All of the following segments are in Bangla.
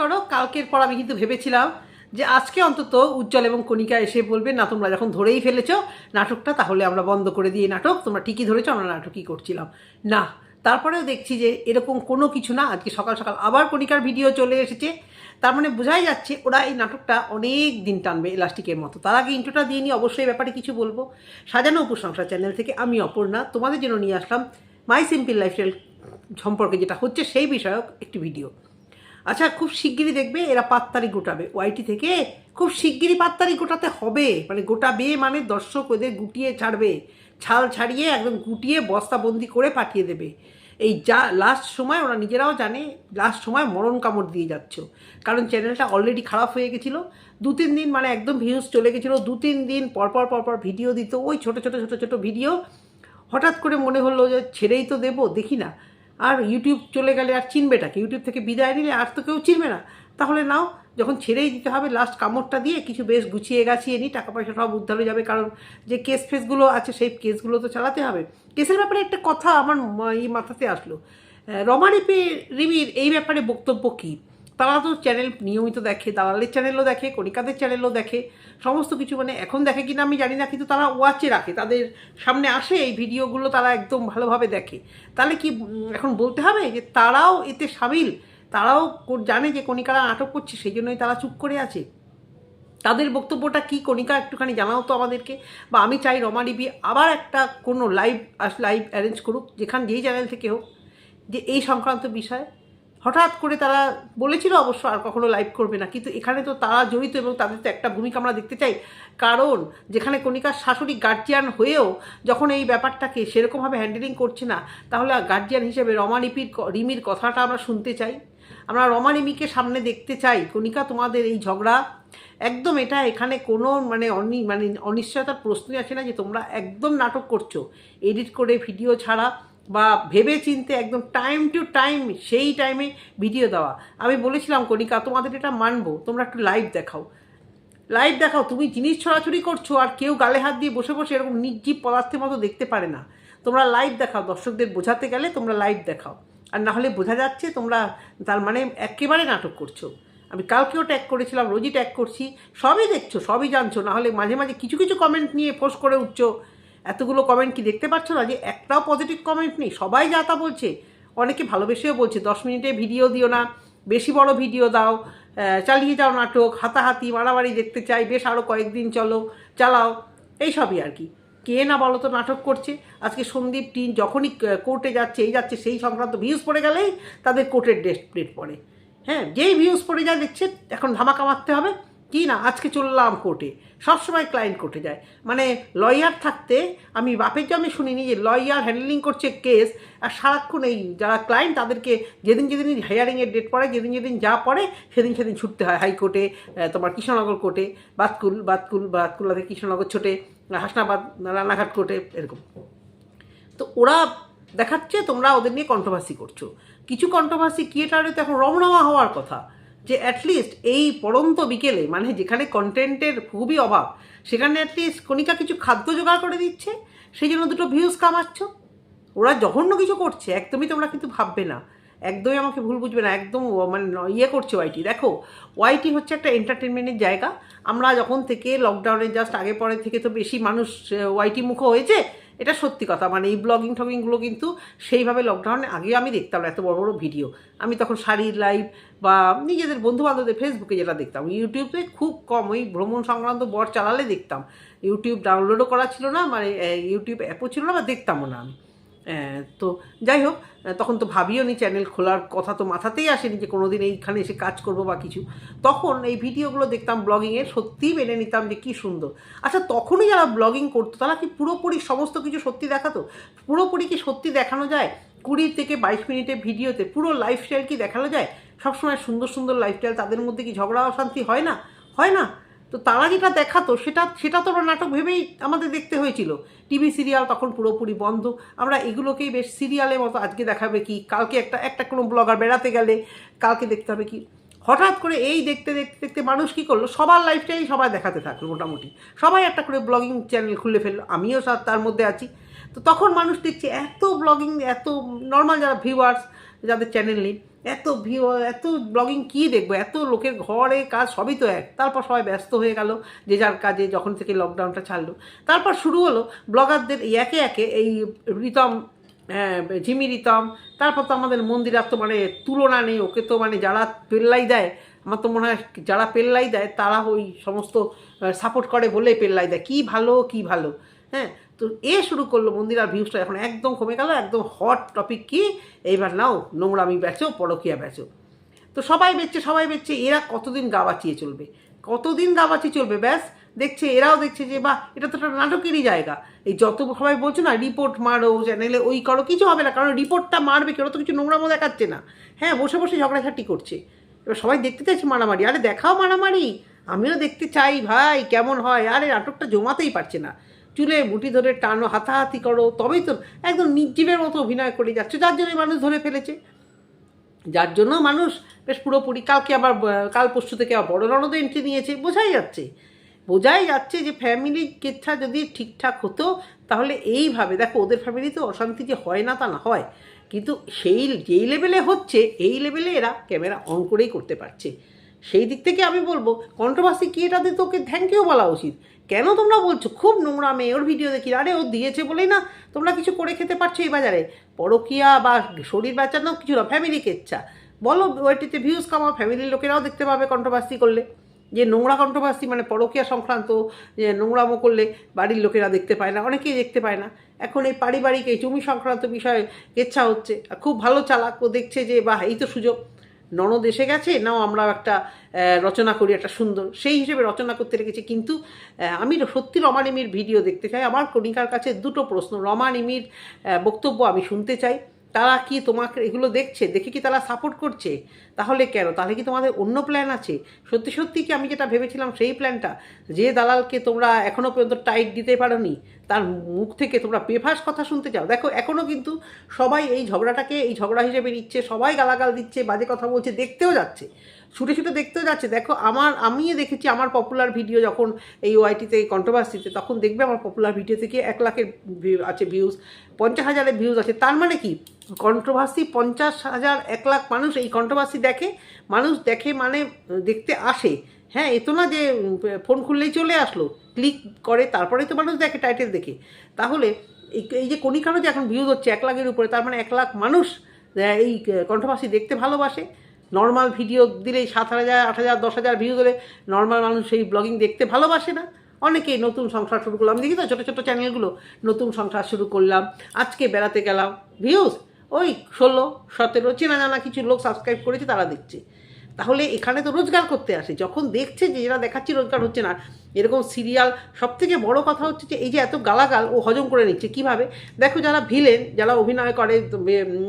করো, কালকের পর আমি কিন্তু ভেবেছিলাম যে আজকে অন্তত উজ্জ্বল এবং কণিকা এসে বলবে, না, তোমরা যখন ধরেই ফেলেছ নাটকটা, তাহলে আমরা বন্ধ করে দিয়ে নাটক। তোমরা ঠিকই ধরেছো, আমরা নাটকই করছিলাম। না, তারপরেও দেখছি যে এরকম কোনো কিছু না, আজকে সকাল সকাল আবার কণিকার ভিডিও চলে এসেছে। তার মানে বোঝাই যাচ্ছে ওরা এই নাটকটা অনেক দিন টানবে ইলাস্টিকের মতো। তার আগে ইন্ট্রোটা দিয়ে নিয়ে অবশ্যই ব্যাপারে কিছু বলব। সাজানো উপসংসার চ্যানেল থেকে আমি অপর্ণা, তোমাদের জন্য নিয়ে আসলাম মাই সিম্পল লাইফস্টাইল সম্পর্কে যেটা হচ্ছে সেই বিষয়ক একটি ভিডিও আচ্ছা খুব শিগগিরই দেখবে এরা পাত্তারি গোটাবে। ওয়াইটি থেকে খুব শিগগিরই পাত্তারি গোটাতে হবে। মানে গোটাবে মানে দর্শক ওদের গুটিয়ে ছাড়বে। ছাল ছাড়িয়ে একদম গুটিয়ে বস্তাবন্দি করে পাঠিয়ে দেবে। এই যা লাস্ট সময় ওরা নিজেরাও জানে লাস্ট সময় মরণ কামড় দিয়ে যাচ্ছ। কারণ চ্যানেলটা অলরেডি খারাপ হয়ে গেছিল। দু তিন দিন মানে একদম ভিউজ চলে গেছিল। দু তিন দিন পরপর পরপর ভিডিও দিত। ওই ছোটো ছোটো ছোটো ছোটো ভিডিও হঠাৎ করে মনে হলো যে ছেড়েই তো দেবো, দেখি না। আর ইউটিউব চলে গেলে আর চিনবেটাকে ইউটিউব থেকে বিদায় নিলে আর তো কেউ চিনবে না। তাহলে নাও, যখন ছেড়েই দিতে হবে লাস্ট কামড়টা দিয়ে কিছু বেশ গুছিয়ে গাছিয়ে নিই টাকা পয়সা সব উদ্ধার হয়ে যাবে, কারণ যে কেস ফেসগুলো আছে, সেই কেসগুলো তো চালাতে হবে। কেসের ব্যাপারে একটা কথা আমার এই মাথাতে আসলো। রমা রিপি রিমির এই ব্যাপারে বক্তব্য কী? তারা তো চ্যানেল নিয়মিত দেখে, দালালের চ্যানেলও দেখে, কণিকাদের চ্যানেলও দেখে, সমস্ত কিছু মানে এখন দেখে কিনা আমি জানি না, কিন্তু তারা ওয়াচে রাখে। তাদের সামনে আসে এই ভিডিওগুলো তারা একদম ভালোভাবে দেখে। তাহলে কি এখন বলতে হবে যে তারাও এতে সামিল? তারাও জানে যে কণিকারা নাটক করছে সেই জন্যই তারা চুপ করে আছে। তাদের বক্তব্যটা কি, কণিকা একটুখানি জানাও তো আমাদেরকে। বা আমি চাই রমা রিবি আবার একটা কোনো লাইভ লাইভ অ্যারেঞ্জ করুক, যেখান যেই চ্যানেল থেকে হোক, যে এই সংক্রান্ত বিষয় হঠাৎ করে তারা বলেছিল অবশ্য আর কখনো লাইভ করবে না। কিন্তু এখানে তো তারা জড়িত এবং তাদের তো একটা ভূমিকা আমরা দেখতে চাই। কারণ যেখানে কণিকার শাশুড়ি গার্জিয়ান হয়েও যখন এই ব্যাপারটাকে সেরকমভাবে হ্যান্ডেলিং করছে না, তাহলে গার্জিয়ান হিসেবে রমা রিপির রিমির কথাটা আমরা শুনতে চাই। আমরা রমা রিমিকে সামনে দেখতে চাই। কণিকা, তোমাদের এই ঝগড়া একদম এটা এখানে কোনো মানে অনি মানে অনিশ্চয়তার প্রশ্নই আসে না যে তোমরা একদম নাটক করছ। এডিট করে ভিডিও ছাড়া বা ভেবে চিনতে একদম টাইম টু টাইম সেই টাইমে ভিডিও দেওয়া। আমি বলেছিলাম, কণিকা, তোমাদের এটা মানবো, তোমরা একটু লাইভ দেখাও। লাইভ দেখাও, তুমি জিনিস ছড়াছড়ি করছ আর কেউ গালে হাত দিয়ে বসে বসে এরকম নির্জীব পদার্থের মতো দেখতে পারে না। তোমরা লাইভ দেখাও, দর্শকদের বোঝাতে গেলে তোমরা লাইভ দেখাও। আর না হলে বোঝা যাচ্ছে তোমরা তার মানে একেবারে নাটক করছ। আমি কালকেও ট্যাগ করেছিলাম, রোজই ট্যাগ করছি। সবই দেখছ, সবই জানছো। না হলে মাঝে মাঝে কিছু কিছু কমেন্ট নিয়ে ফোর্স করে উঠছো। এতগুলো কমেন্ট কি দেখতে পাচ্ছ না যে একটাও পজিটিভ কমেন্ট নেই? সবাই যা তা বলছে। অনেকে ভালোবেসেও বলছে, দশ মিনিটে ভিডিও দিও না, বেশি বড় ভিডিও দাও চালিয়ে যাও নাটক, হাতাহাতি, মারামারি দেখতে চাই, বেশ আরও কয়েকদিন চলো, চালাও, এই সবই আর কি। কে না বলো তো নাটক করছে? আজকে সন্দীপ টিন যখনই কোর্টে যাচ্ছে, এই যাচ্ছে, সেই সংক্রান্ত ভিউজ পড়ে গেলেই তাদের কোর্টের ডেট প্লেট পড়ে। হ্যাঁ যেই ভিউজ পড়ে যায় দেখছেন এখন ধামাকা মারতে হবে। কি না? আজকে চললাম কোর্টে সবসময় ক্লায়েন্ট কোর্টে যায়। মানে লয়ার থাকতে আমি বাপের জন্মে শুনিনি যে লয়ার হ্যান্ডেলিং করছে কেস আর সারাক্ষণ এই যারা ক্লায়েন্ট তাদেরকে যেদিন যেদিন হায়ারিংয়ের ডেট পড়ে, যেদিন যেদিন যা পড়ে, সেদিন সেদিন ছুটতে হয় হাইকোর্টে তোমার কৃষ্ণনগর কোর্টে বাতকুল বাতকুল, বাতকুলা থেকে কৃষ্ণনগর ছোটে হাসনাবাদ, রানাঘাট কোর্টে এরকম। তো ওরা দেখাচ্ছে তোমরা ওদের নিয়ে কন্ট্রোভার্সি করছ। কিছু কন্ট্রোভার্সি ক্রিয়েটারে তো এখন রমরমা হওয়ার কথা। যে অ্যাটলিস্ট এই পড়ন্ত বিকেলে মানে যেখানে কন্টেন্টের খুবই অভাব, সেখানে অ্যাটলিস্ট কণিকা কিছু খাদ্য জোগাড় করে দিচ্ছে, সেই জন্য দুটো ভিউজ কামাচ্ছ। ওরা জঘন্য কিছু করছে, একদমই তোমরা কিন্তু ভাববে না। একদমই আমাকে ভুল বুঝবে না, একদম মানে ইয়ে করছে ওয়াইটি দেখো ওয়াইটি হচ্ছে একটা এন্টারটেনমেন্টের জায়গা। আমরা যখন থেকে লকডাউনের জাস্ট আগে পরে থেকে তো বেশি মানুষ ওয়াইটি মুখ হয়েছে এটা সত্যি কথা। মানে এই ব্লগিং টগিংগুলো কিন্তু সেইভাবে লকডাউনে আগে আমি দেখতাম এত বড় বড় ভিডিও আমি তখন শাড়ির লাইভ বা নিজেদের বন্ধু বান্ধবদের ফেসবুকে যেটা দেখতাম ইউটিউবে খুব কম, ওই ভ্রমণ সংক্রান্ত বর চালালে দেখতাম। ইউটিউব ডাউনলোডও করা ছিল না মানে ইউটিউব অ্যাপও ছিল না বা দেখতামও না আমি। তো যাই হোক তখন তো ভাবিও নি চ্যানেল খোলার কথা তো মাথাতেই আসেনি যে কোনোদিন এইখানে এসে কাজ করব বা কিছু। তখন এই ভিডিওগুলো দেখতাম ব্লগিংয়ের সত্যিই মেনে নিতাম যে কী সুন্দর। আচ্ছা তখনই যারা ব্লগিং করতো, তারা কি পুরোপুরি সমস্ত কিছু সত্যি দেখাতো? পুরোপুরি কি সত্যি দেখানো যায়? কুড়ি থেকে বাইশ মিনিটের ভিডিওতে পুরো লাইফস্টাইল কি দেখানো যায়? সবসময় সুন্দর সুন্দর লাইফস্টাইল তাদের মধ্যে কি ঝগড়া অশান্তি হয় না? হয় না? তো তারা যেটা দেখাতো সেটা সেটা তো আমরা নাটক ভেবেই আমাদের দেখতে হয়েছিল। টিভি সিরিয়াল তখন পুরোপুরি বন্ধ। আমরা এগুলোকেই বেশ সিরিয়ালের মতো আজকে দেখাবে কি, কালকে একটা একটা কোনো ব্লগার বেড়াতে গেলে কালকে দেখতে হবে কি। হঠাৎ করে এই দেখতে দেখতে দেখতে মানুষ কী করল? সবার লাইফটাই সবাই দেখাতে থাকল মোটামুটি। সবাই একটা করে ব্লগিং চ্যানেল খুলে ফেলল। আমিও তার মধ্যে আছি। তো তখন মানুষ দেখছে, এত ব্লগিং, এত নর্মাল যারা ভিউয়ার্স যাদের চ্যানেল নেই এত ভিউ এত ব্লগিং কী দেখব? এত লোকের ঘরে কাজ সবই তো এক। তারপর সবাই ব্যস্ত হয়ে গেল যে যার কাজে যখন থেকে লকডাউনটা ছাড়লো। তারপর শুরু হলো ব্লগারদের একে একে এই রিতম হ্যাঁ, ঝিমি রিতম তারপর তো আমাদের মন্দিরার তো মানে তুলনা নেই ওকে তো মানে যারা পেল্লাই দেয় আমার তো মনে হয় যারা পেল্লাই দেয় তারা ওই সমস্ত সাপোর্ট করে বলেই পেল্লাই দেয়। কী ভালো কী ভালো হ্যাঁ? তো এ শুরু করল মন্দিরার ভিউজটা এখন একদম কমে গেল, একদম হট টপিক কি? এইবার নাও, নোংরামি বেচো পরকিয়া বেচো তো সবাই বেচছে সবাই বেচছে, এরা কতদিন গা বাঁচিয়ে চলবে? কতদিন গা বাঁচিয়ে চলবে? ব্যাস, দেখছে, এরাও দেখছে যে, বাহ, এটা তো একটা নাটকেরই জায়গা। এই যত সবাই বলছে না, রিপোর্ট মারো, চ্যানেলে ওই করো, কিছু হবে না, কারণ রিপোর্টটা মারবে কেউ তো কিছু নোংরামো দেখাচ্ছে না। হ্যাঁ বসে বসে ঝগড়াঝাটি করছে। এবার সবাই দেখতে চাইছে মারামারি, আরে দেখাও মারামারি, আমিও দেখতে চাই ভাই, কেমন হয়? আরে নাটকটা জমাতেই পারছে না। চুলে মুঠি ধরে টানো, হাতাহাতি করো, তবেই তো একদম নির্জীবের মতো অভিনয় করে যাচ্ছে। যার জন্য মানুষ ধরে ফেলেছে। যার জন্য মানুষ বেশ পুরোপুরি কালকে আবার কাল পরশু থেকে আবার বড় ননদ এন্ট্রি নিয়েছে। বোঝাই যাচ্ছে। বোঝাই যাচ্ছে যে ফ্যামিলি কেচ্ছা যদি ঠিকঠাক হতো, তাহলে এইভাবে, দেখো, ওদের ফ্যামিলিতে অশান্তি যে হয় না তা না হয়। কিন্তু সেই, যেই লেভেলে হচ্ছে, এই লেভেলে এরা ক্যামেরা অন করেই করতে পারছে। সেই দিক থেকে আমি বলব কন্ট্রোভার্সি কি এটাতে তোকে থ্যাংক ইউ বলা উচিত। কেন তোমরা বলছো? খুব নোংরা মেয়ে, ওর ভিডিও দেখি। আরে, ও দিয়েছে বলেই না তোমরা কিছু করে খেতে পারছ এই বাজারে। পরকিয়া বা শরীর বাঁচানো কিছু না ফ্যামিলি কেচ্ছা বলো, ওইটিতে ভিউজ কামাও ফ্যামিলির লোকেরাও দেখতে পাবে কন্ট্রোভার্সি করলে। যে নোংরা কন্ট্রোভার্সি মানে পরকীয়া সংক্রান্ত, যে নোংরামো করলে বাড়ির লোকেরা দেখতে পায় না, অনেকেই দেখতে পায় না। এখন এই পারিবারিক এই জমি সংক্রান্ত বিষয়ে কেচ্ছা হচ্ছে। খুব ভালো চালাক ও দেখছে যে, বাহ, এই তো সুযোগ। ননদ এসে গেছে, নাও আমরা একটা রচনা করি, একটা সুন্দর। সেই হিসেবে রচনা করতে রেখেছি, কিন্তু আমি সত্যি রমানিমির ভিডিও দেখতে চাই। আমার কণিকার কাছে দুটো প্রশ্ন, রমানিমির বক্তব্য আমি শুনতে চাই। তারা কি তোমাকে এগুলো দেখছে? দেখে কি তারা সাপোর্ট করছে? তাহলে কেন? তাহলে কি তোমাদের অন্য প্ল্যান আছে? সত্যি সত্যি কি আমি যেটা ভেবেছিলাম সেই প্ল্যানটা যে দালালকে তোমরা এখনও পর্যন্ত টাইট দিতে পারোনি, তার মুখ থেকে তোমরা বেফাস কথা শুনতে চাও। দেখো এখনও কিন্তু সবাই এই ঝগড়াটাকে, এই ঝগড়া হিসেবে নিচ্ছে, সবাই গালাগাল দিচ্ছে, বাজে কথা বলছে, দেখতেও যাচ্ছে। ছুটে ছুটে দেখতেও যাচ্ছে। দেখো, আমার, আমিও দেখেছি আমার পপুলার ভিডিও যখন এই ওয়াইটিতে কন্ট্রোভার্সিতে তখন দেখবে আমার পপুলার ভিডিও থেকে এক লাখের আছে ভিউজ পঞ্চাশ হাজারের ভিউজ আছে। তার মানে কি? কন্ট্রোভার্সি পঞ্চাশ হাজার, এক লাখ মানুষ এই কন্ট্রোভার্সি দেখে, মানুষ দেখে মানে দেখতে আসে। হ্যাঁ এ তো না যে ফোন খুললেই চলে আসলো, ক্লিক করে, তারপরে তো মানুষ দেখে টাইটেল দেখে। তাহলে এই যে কণিকারও যে এখন ভিউজ হচ্ছে এক লাখের উপরে, তার মানে এক লাখ মানুষ এই কন্ট্রোভার্সি দেখতে ভালোবাসে। নর্মাল ভিডিও দিলেই সাত হাজার, আট হাজার, দশ হাজার ভিউ হলে নর্মাল মানুষ সেই ব্লগিং দেখতে ভালোবাসে না। অনেকেই নতুন সংসার শুরু করলাম। দেখি তো ছোটো ছোটো চ্যানেলগুলো নতুন সংসার শুরু করলাম, আজকে বেড়াতে গেলাম ভিউজ ওই ষোলো, সতেরো, চেনা জানা কিছু লোক সাবস্ক্রাইব করেছে, তারা দেখছে। তাহলে এখানে তো রোজগার করতে আসে। যখন দেখছে যে এরা দেখাচ্ছি রোজগার হচ্ছে না, এরকম সিরিয়াল সব থেকে বড়ো কথা হচ্ছে যে, এই যে এত গালাগাল, ও হজম করে নিচ্ছে। কীভাবে? দেখো যারা ভিলেন যারা অভিনয় করে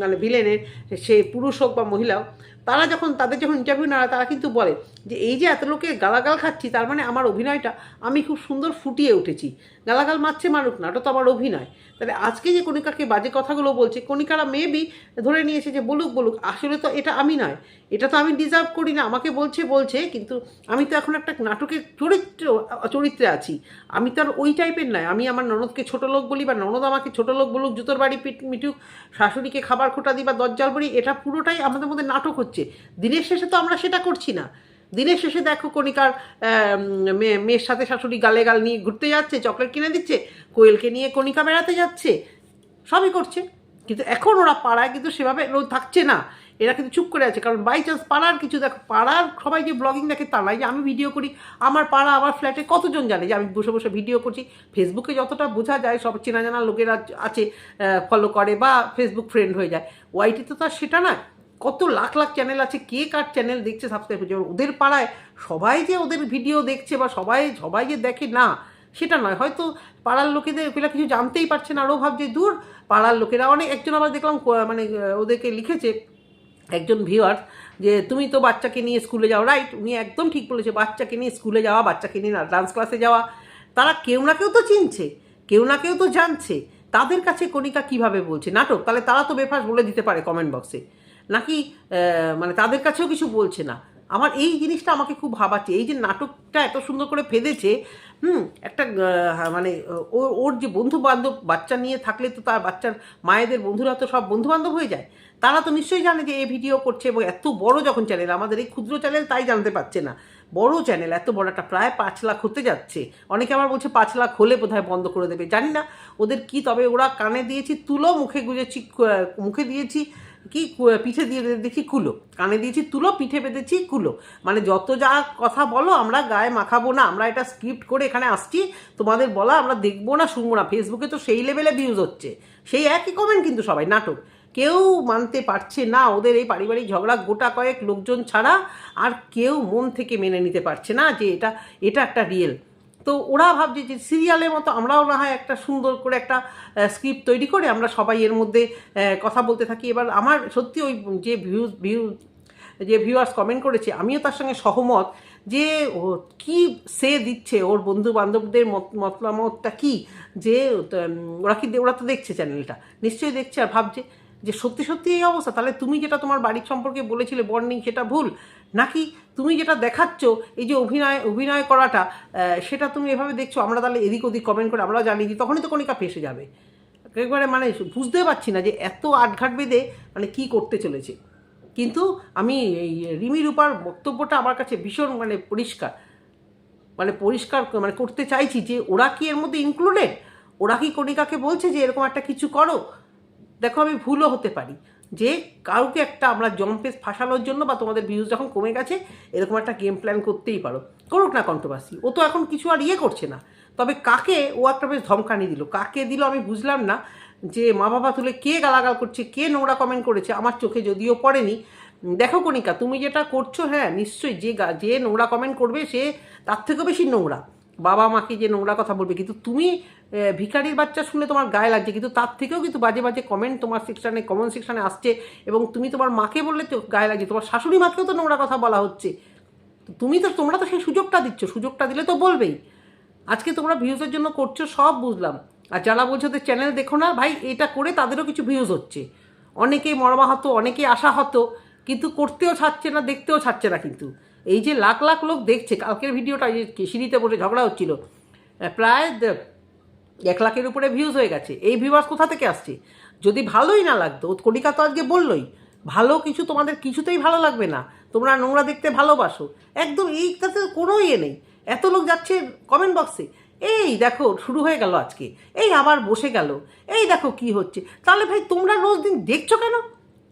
মানে ভিলেনের সে পুরুষ হোক বা মহিলাও তারা যখন, তাদের যখন ইন্টারভিউ নেওয়া তারা কিন্তু বলে যে, এই যে এত লোকে গালাগাল খাচ্ছি, তার মানে আমার অভিনয়টা আমি খুব সুন্দর ফুটিয়ে উঠেছি। গালাগাল মারছে মারুক না ওটা তো আমার অভিনয়। তাহলে আজকে যে কণিকাকে বাজে কথাগুলো বলছে, কণিকারা মেবি ধরে নিয়েছে যে, বলুক বলুক, আসলে তো এটা আমি নয়। এটা তো আমি ডিজার্ভ করি না, আমাকে বলছে বলছে, কিন্তু আমি তো এখন একটা নাটকের চরিত্র, চরিত্রে আছি। আমি তো আর ওই টাইপের নয়। আমি আমার ননদকে ছোট লোক বলি বা ননদ আমাকে ছোট লোক বলুক, জুতোর বাড়ি পিট মিটুক শাশুড়িকে খাবার খোটা দিই বা দজ্জাল বলি, এটা পুরোটাই আমাদের মধ্যে নাটক হচ্ছে। দিনের শেষে তো আমরা সেটা করছি না। দিনের শেষে দেখো কণিকার মেয়ে মেয়ের সাথে শাশুড়ি গালে গাল নিয়ে ঘুরতে যাচ্ছে, চকলেট কিনে দিচ্ছে, কোয়েলকে নিয়ে কণিকা বেড়াতে যাচ্ছে, সবই করছে। কিন্তু এখন ওরা পাড়ায় কিন্তু সেভাবে রোজ থাকছে না। এরা কিন্তু চুপ করে আছে, কারণ বাই চান্স পাড়ার কিছু দেখো, পাড়ার সবাই যে ব্লগিং দেখে তা নয় যে আমি ভিডিও করি, আমার পাড়া, আমার ফ্ল্যাটে কতজন জানে যে আমি বসে বসে ভিডিও করছি। ফেসবুকে যতটা বোঝা যায়, সব চেনা জানা লোকেরা আছে ফলো করে বা ফেসবুক ফ্রেন্ড হয়ে যায়। ওয়াইটিতে তো আর সেটা না কত লাখ লাখ চ্যানেল আছে, কে কার চ্যানেল দেখছে সাবস্ক্রাইব করছে? ওদের পাড়ায় সবাই যে ওদের ভিডিও দেখছে বা সবাই সবাই যে দেখে, না, সেটা নয়। হয়তো পাড়ার লোকেদের ওগুলো কিছু জানতেই পারছে না। আরও ভাবছে, দূর, পাড়ার লোকেরা, অনেক, একজন আবার দেখলাম মানে ওদেরকে লিখেছে, একজন ভিউয়ার্স যে, তুমি তো বাচ্চাকে নিয়ে স্কুলে যাও। রাইট উনি একদম ঠিক বলেছে, বাচ্চাকে নিয়ে স্কুলে যাওয়া, বাচ্চাকে নিয়ে ডান্স ক্লাসে যাওয়া। তারা কেউ না কেউ তো চিনছে, কেউ না কেউ তো জানছে। তাদের কাছে কণিকা কীভাবে বলছে? নাটক, তাহলে তারা তো বেফাস বলে দিতে পারে কমেন্ট বক্সে নাকি মানে তাদের কাছেও কিছু বলছে না। আমার এই জিনিসটা আমাকে খুব ভাবাচ্ছে। এই যে নাটকটা এত সুন্দর করে ফেদেছে হুম, একটা মানে ওর ওর যে বন্ধু বান্ধব বাচ্চা নিয়ে থাকলে তো তার বাচ্চার, মায়েদের বন্ধুরা তো সব বন্ধু বান্ধব হয়ে যায়। তারা তো নিশ্চয়ই জানে যে এই ভিডিও করছে এবং এত বড় যখন চ্যানেল আমাদের এই ক্ষুদ্র চ্যানেল তাই জানতে পারছে না। বড় চ্যানেল এত বড় একটা, প্রায় পাঁচ লাখ হতে যাচ্ছে। অনেকে আবার বলছে পাঁচ লাখ হলে বোধহয় বন্ধ করে দেবে। জানি না, ওদের কি, তবে ওরা কানে দিয়েছি, তুলো, মুখে গুজেছি মুখে দিয়েছি কি পিঠে দিয়ে দিয়েছি কুলো। কানে দিয়েছি তুলো, পিঠে বেঁধেছি কুলো। মানে যত যা কথা বলো, আমরা গায়ে মাখাবো না। আমরা এটা স্ক্রিপ্ট করে এখানে আসছি। তোমাদের বলা, আমরা দেখব না, শুনব না। ফেসবুকে তো সেই লেভেলে ভিউজ হচ্ছে। সেই একই কমেন্ট কিন্তু সবাই, নাটক। কেউ মানতে পারছে না ওদের এই পারিবারিক ঝগড়া গোটা কয়েক লোকজন ছাড়া। আর কেউ মন থেকে মেনে নিতে পারছে না যে এটা এটা একটা রিয়েল তো ওরা ভাবছে যে সিরিয়ালের মতো আমরাও না হয় একটা সুন্দর করে একটা স্ক্রিপ্ট তৈরি করে আমরা সবাই এর মধ্যে কথা বলতে থাকি। এবার আমার সত্যি ওই যে ভিউজ ভিউ যে ভিউয়ার্স কমেন্ট করেছে, আমিও তার সঙ্গে সহমত যে ও কি সে দিচ্ছে ওর বন্ধু বান্ধবদের মত- মতামতটা কি? যে ওরা কি ওরা তো দেখছে চ্যানেলটা নিশ্চয়ই দেখছে আর ভাবছে যে সত্যি সত্যি এই অবস্থা। তাহলে তুমি যেটা তোমার বাড়ির সম্পর্কে বলেছিলে বর্নিং সেটা ভুল। নাকি তুমি যেটা দেখাচ্ছ, এই যে অভিনয় অভিনয় করাটা সেটা তুমি এভাবে দেখছ, আমরা তাহলে এদিক ওদিক কমেন্ট করে, আমরা জানি তখনই তো কণিকা ফেসে যাবে। একেবারে মানে বুঝতে পারছি না যে এত আটঘাট বেঁধে মানে কি করতে চলেছে। কিন্তু আমি এই রিমি রূপার বক্তব্যটা আমার কাছে ভীষণ মানে পরিষ্কার। মানে পরিষ্কার মানে করতে চাইছি যে ওরা কি এর মধ্যে ইনক্লুডেড ওরা কি কণিকাকে বলছে যে এরকম একটা কিছু করো? দেখো আমি ভুলও হতে পারি। যে কাউকে একটা আমরা জম্পে ফাঁসানোর জন্য বা তোমাদের ভিউজ যখন কমে গেছে, এরকম একটা গেম প্ল্যান করতেই পারো। করুক না কন্ট্রোভার্সি ও তো এখন কিছু আর ইয়ে করছে না। তবে কাকে ও একটা বেশ ধমকানি দিল, কাকে দিল আমি বুঝলাম না, যে মা বাবা তুলে কে গালাগাল করছে, কে নোংরা কমেন্ট করেছে, আমার চোখে যদিও পড়েনি। দেখো কণিকা, তুমি যেটা করছ হ্যাঁ নিশ্চয়ই যে যে নোংরা কমেন্ট করবে, সে তার থেকেও বেশি নোংরা। বাবা মাকে যে নোংরা কথা বলবে, কিন্তু তুমি আহ, ভিখারির বাচ্চা শুনে তোমার গায়ে লাগছে কিন্তু তার থেকেও কিন্তু বাজে বাজে কমেন্ট তোমার সেকশানে কমেন্ট সেকশানে আসছে এবং তুমি তোমার মাকে বললে তো গায়ে লাগছে তোমার শাশুড়ি মাকেও তো নোংরা কথা বলা হচ্ছে। তুমি তো তোমরা তো সেই সুযোগটা দিচ্ছ সুযোগটা দিলে তো বলবেই। আজকে তোমরা ভিউজের জন্য করছ সব বুঝলাম। আর যারা বলছো ওদের চ্যানেল দেখো না ভাই এটা করে তাদেরও কিছু ভিউজ হচ্ছে। অনেকেই মর্মাহত অনেকেই আশা হতো কিন্তু করতেও ছাড়ছে না দেখতেও ছাড়ছে না কিন্তু। এই যে লাখ লাখ লোক দেখছে কালকের ভিডিওটা যে সিঁড়িতে বসে ঝগড়া হচ্ছিল প্রায় এক লাখের উপরে ভিউজ হয়ে গেছে। এই ভিউয়ার্স কোথা থেকে আসছে? যদি ভালোই না লাগতো কণিকা তো আজকে বললোই, ভালো কিছু তোমাদের কিছুতেই ভালো লাগবে না, তোমরা নোংরা দেখতে ভালোবাসো। একদম এইটাতে কোনো ইয়ে নেই। এত লোক যাচ্ছে কমেন্ট বক্সে এই দেখো, শুরু হয়ে গেল আজকে। এই আবার বসে গেল। এই দেখো কি হচ্ছে। তাহলে ভাই, তোমরা রোজ দিন দেখছ কেন?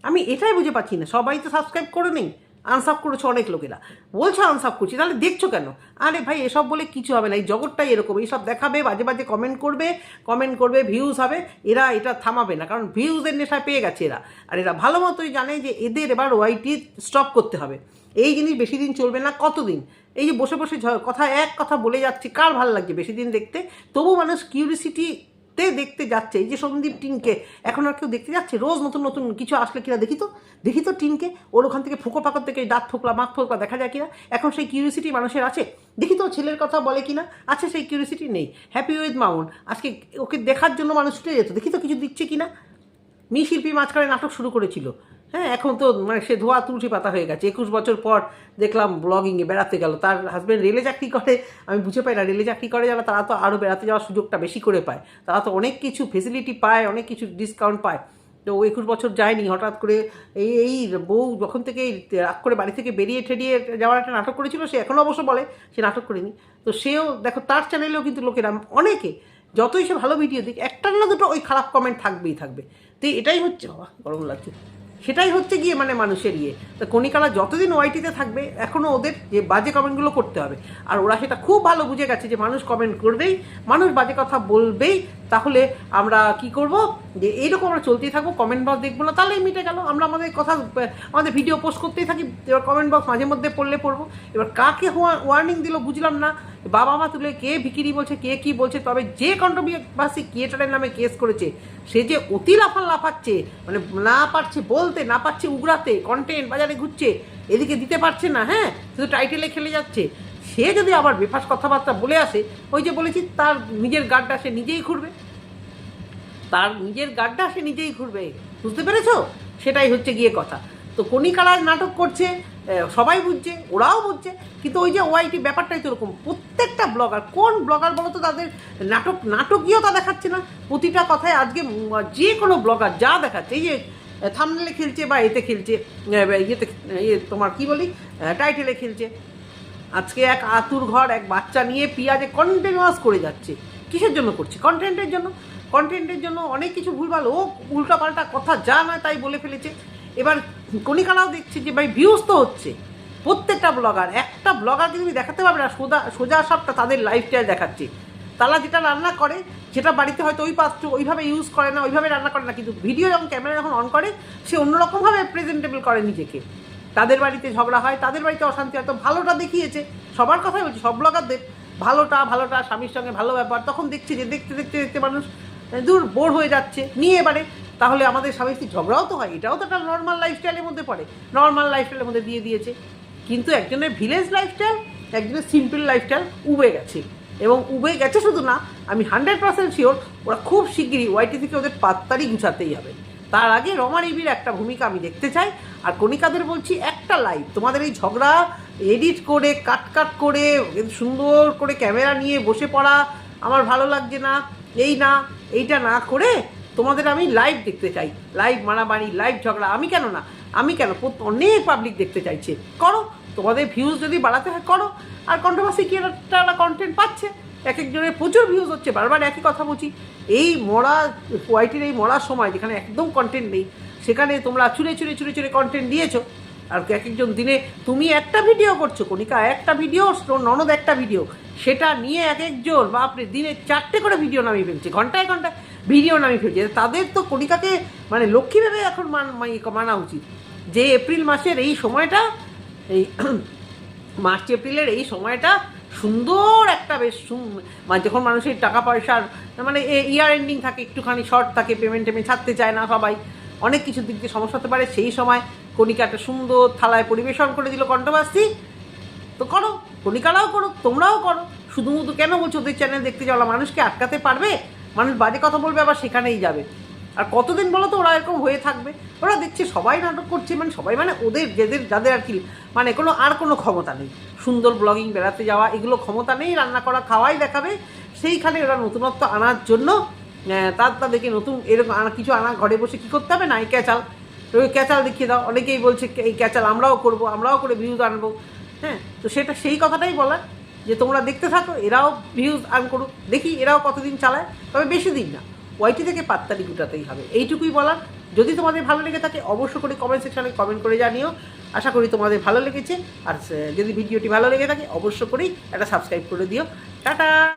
আমি এটাই বুঝে পাচ্ছি না। সবাই তো সাবস্ক্রাইব করে নেই। আনসাব করেছে অনেক লোকেরা। বলছে আনসাব করছি, তাহলে দেখছ কেন? আরে ভাই, এসব বলে কিছু হবে না, এই জগৎটাই এরকম, এইসব দেখাবে, বাজে বাজে কমেন্ট করবে কমেন্ট করবে ভিউজ হবে, এরা এটা থামাবে না, কারণ ভিউজের নেশায় পেয়ে গেছে এরা। আর এরা ভালো মতোই জানে যে এদের এবার ওয়াইটি স্টপ করতে হবে। এই জিনিস বেশি দিন চলবে না, কতদিন? এই যে বসে বসে কথা এক কথা বলে যাচ্ছে, কার ভালো লাগছে বেশি দিন দেখতে? তবু মানুষ কিউরিসিটিতে দেখতে যাচ্ছে। এই যে সন্দীপ টিনকে এখন আর কেউ দেখতে যাচ্ছে? রোজ নতুন নতুন কিছু আসলে কিনা দেখি তো? দেখি তো টিনকে। ওর ওখান থেকে ফুকো পাকর থেকে দাঁত ফোকলা মাখ ফোকলা দেখা যায় কিনা? এখন সেই কিউরিসিটি মানুষের আছে? দেখি তো ছেলের কথা বলে কিনা? আছে সেই কিউরিসিটি নেই। হ্যাপি উইথ মাউন আজকে ওকে দেখার জন্য মানুষ ছুটে যেত। দেখি তো কিছু দিচ্ছে কিনা? মি শিল্পী মাঝখানে নাটক শুরু করেছিল। হ্যাঁ এখন তো মানে সে ধোয়া তুলসী পাতা হয়ে গেছে। একুশ বছর পর দেখলাম ব্লগিংয়ে বেড়াতে গেল। তার হাজব্যান্ড রেলে চাকরি করে, আমি বুঝে পাই না রেলে চাকরি করে যারা, তারা তো আরও বেড়াতে যাওয়ার সুযোগটা বেশি করে পায়। তারা তো অনেক কিছু ফেসিলিটি পায়, অনেক কিছু ডিসকাউন্ট পায়। তো ও একুশ বছর যায়নি, হঠাৎ করে এই এই বউ যখন থেকে রাগ করে বাড়ি থেকে বেরিয়ে ঠেরিয়ে যাওয়ার একটা নাটক করেছিল, সে এখনও অবশ্য বলে সে নাটক করেনি। তো সেও, দেখো তার চ্যানেলেও কিন্তু লোকেরা, অনেকে যতই সে ভালো ভিডিও দিক, একটা না দুটো ওই খারাপ কমেন্ট থাকবেই থাকবে। তো এটাই হচ্ছে, বাবা, গরম লাগছে। সেটাই হচ্ছে গিয়ে মানে মানুষের ইয়ে। তো কণিকারা যতদিন ওয়াইটিতে থাকবে এখনও ওদের যে বাজে কমেন্টগুলো করতে হবে। আর ওরা সেটা খুব ভালো বুঝে গেছে যে মানুষ কমেন্ট করবেই, মানুষ বাজে কথা বলবেই তাহলে আমরা কি করব? যে এইরকম আমরা চলতেই থাকব কমেন্ট বক্স দেখব না, তাহলেই মিটে গেল। আমরা আমাদের কথা, আমাদের ভিডিও পোস্ট করতেই থাকি, এবার কমেন্ট বক্স মাঝে মধ্যে পড়লে পড়ব। এবার কাকে ওয়ার্নিং দিল বুঝলাম না। বাবা মা তুলে কে ভিকিরি বলছে, কে কি বলছে, তবে যে কন্ট্রোভার্সি ক্রিয়েটারের নামে কেস করেছে, সে যে অতি লাফান লাফাচ্ছে মানে না পারছে বলতে, না পারছে উগড়াতে কন্টেন্ট বাজারে ঘুরছে, এদিকে দিতে পারছে না হ্যাঁ? শুধু টাইটেলে খেলে যাচ্ছে। সে যদি আবার বেফাস কথাবার্তা বলে আসে, ওই যে বলেছি, তার নিজের গাড্ডা সে নিজেই ঘুরবে তার নিজের গাড্ডা সে নিজেই ঘুরবে বুঝতে পেরেছ? সেটাই হচ্ছে গিয়ে কথা। তো কণিকারা নাটক করছে সবাই বুঝছে, ওরাও বুঝছে, কিন্তু ওই যে ওয়াইটি ব্যাপারটাই তো ওরকম প্রত্যেকটা ব্লগার, কোন ব্লগার বলো তো, তাদের নাটক, নাটকীয়তা দেখাচ্ছে না। প্রতিটা কথায় আজকে যে কোনো ব্লগার যা দেখাচ্ছে, এই যে থামনেলে খেলছে বা এতে খেলছে ইয়েতে ইয়ে তোমার কি বলি টাইটেলে খেলছে। আজকে এক আতুর ঘর, এক বাচ্চা নিয়ে পিঁয়াজে কন্টিনিউয়াস করে যাচ্ছে। কিসের জন্য করছে? কন্টেন্টের জন্য? কন্টেন্টের জন্য অনেক কিছু ভুলভাল, ও উল্টাপাল্টা কথা যা নয় তাই বলে ফেলেছে। এবার কণিকারাও দেখছে যে ভাই ভিউজ তো হচ্ছে। প্রত্যেকটা ব্লগার একটা ব্লগারকে তুমি দেখাতে পারবে না, সোজা সোজা সবটা তাদের লাইফস্টাইল দেখাচ্ছে। তারা যেটা রান্না করে, সেটা বাড়িতে হয়তো ওই পাত্র ওইভাবে ইউজ করে না, ওইভাবে রান্না করে না, কিন্তু ভিডিও যখন ক্যামেরা যখন অন করে, সে অন্যরকমভাবে প্রেজেন্টেবল করে নিজেকে। তাদের বাড়িতে ঝগড়া হয়, তাদের বাড়িতে অশান্তি হয়। তো ভালোটা দেখিয়েছে। সবার কথাই বলছি, সব ব্লগারদের। ভালোটা ভালোটা, স্বামীর সঙ্গে ভালো ব্যাপার তখন দেখছি যে, দেখতে দেখতে দেখতে মানুষ দূর বোর হয়ে যাচ্ছে। নিয়ে এবারে, তাহলে আমাদের স্বামী স্ত্রী ঝগড়াও তো হয়। এটাও তো একটা নর্মাল লাইফস্টাইলের মধ্যে পড়ে। নর্মাল লাইফস্টাইলের মধ্যে দিয়ে দিয়েছে। কিন্তু একজনের ভিলেজ লাইফস্টাইল একজনের সিম্পল লাইফস্টাইল উবে গেছে। এবং উবে গেছে শুধু না, আমি হান্ড্রেড পার্সেন্ট শিওর ওরা খুব শিগগিরই ওয়াইটি থেকে ওদের পাত্তারই গুছাতেই হবে। তার আগে রমা রিবির একটা ভূমিকা আমি দেখতে চাই, আর কণিকাদের বলছি একটা লাইভ। তোমাদের এই ঝগড়া এডিট করে কাট কাট করে, সুন্দর করে ক্যামেরা নিয়ে বসে পড়া আমার ভালো লাগছে না, এই না, এইটা না করে তোমাদের আমি লাইভ দেখতে চাই। লাইভ মারামারি লাইভ ঝগড়া, আমি কেন না? আমি কেন? অনেক পাবলিক দেখতে চাইছে। করো, তোমাদের ভিউজ যদি বাড়াতে হয়, করো। আর কন্ট্রোভার্সি কি একটা কন্টেন্ট পাচ্ছে। এক একজনের প্রচুর ভিউজ হচ্ছে, বারবার একই কথা বলছি। এই মরা ওয়াইটির এই মরার সময় যেখানে একদম কন্টেন্ট নেই, সেখানে তোমরা চুরে চুরে চুরে চুরে কন্টেন্ট দিয়েছ, আর এক একজন দিনে তুমি একটা ভিডিও করছ, কণিকা একটা ভিডিও ননদ একটা ভিডিও সেটা নিয়ে এক একজন, বাপরে, দিনে চারটে করে ভিডিও নামিয়ে ফেলছে, ঘন্টায় ঘন্টায় ভিডিও নামিয়ে ফেলছে। তাদের তো কণিকাকে মানে লক্ষ্মী ভেবে এখন মান মানে মানা উচিত। যে এপ্রিল মাসের এই সময়টা, এই মার্চ এপ্রিলের এই সময়টা সুন্দর একটা বেশ মানে যখন মানুষের টাকা পয়সার মানে ইয়ার এন্ডিং থাকে, একটুখানি শর্ট থাকে পেমেন্ট টেমেন্ট ছাড়তে চায় না সবাই, অনেক কিছু দিক দিয়ে সমস্যা হতে পারে। সেই সময় কণিকা একটা সুন্দর থালায় পরিবেশন করে দিল কণ্ঠবাসী। তো করো কণিকারাও করো, তোমরাও করো। শুধুমুধু কেন বলছো ওদের চ্যানেল দেখতে যাওয়া মানুষকে আটকাতে পারবে? মানুষ বাজে কথা বলবে, আবার সেখানেই যাবে। আর কতদিন বলো তো ওরা এরকম হয়ে থাকবে? ওরা দেখছে সবাই নাটক করছে মানে সবাই মানে ওদের যাদের যাদের আর কি মানে কোনো, আর কোনো ক্ষমতা নেই। সুন্দর ব্লগিং বেড়াতে যাওয়া, এগুলো ক্ষমতা নেই, রান্না করা, খাওয়াই দেখাবে। সেইখানে ওরা নতুনত্ব আনার জন্য তার, তাদেরকে নতুন এরকম আনা, কিছু আনা, ঘরে বসে কী করতে হবে? না, এই ক্যাচাল। ওই ক্যাচাল দেখিয়ে দাও। অনেকেই বলছে, এই ক্যাচাল আমরাও করব, আমরাও করে ভিউজ আনব। হ্যাঁ তো সেটা, সেই কথাটাই বলার, যে তোমরা দেখতে থাকো, এরাও ভিউজ আর্ন করুক। দেখি এরাও কতদিন চালায়, তবে বেশি দিন না। ওয়াইটি থেকে পাত্তালি গুটাতেই হবে? এইটুকুই বলার। যদি তোমাদের ভালো লেগে থাকে অবশ্য করে কমেন্ট সেকশনে কমেন্ট করে জানিও। আশা করি তোমাদের ভালো লেগেছে। আর যদি ভিডিওটি ভালো লেগে থাকে অবশ্য করেই একটা সাবস্ক্রাইব করে দিও। টাটা!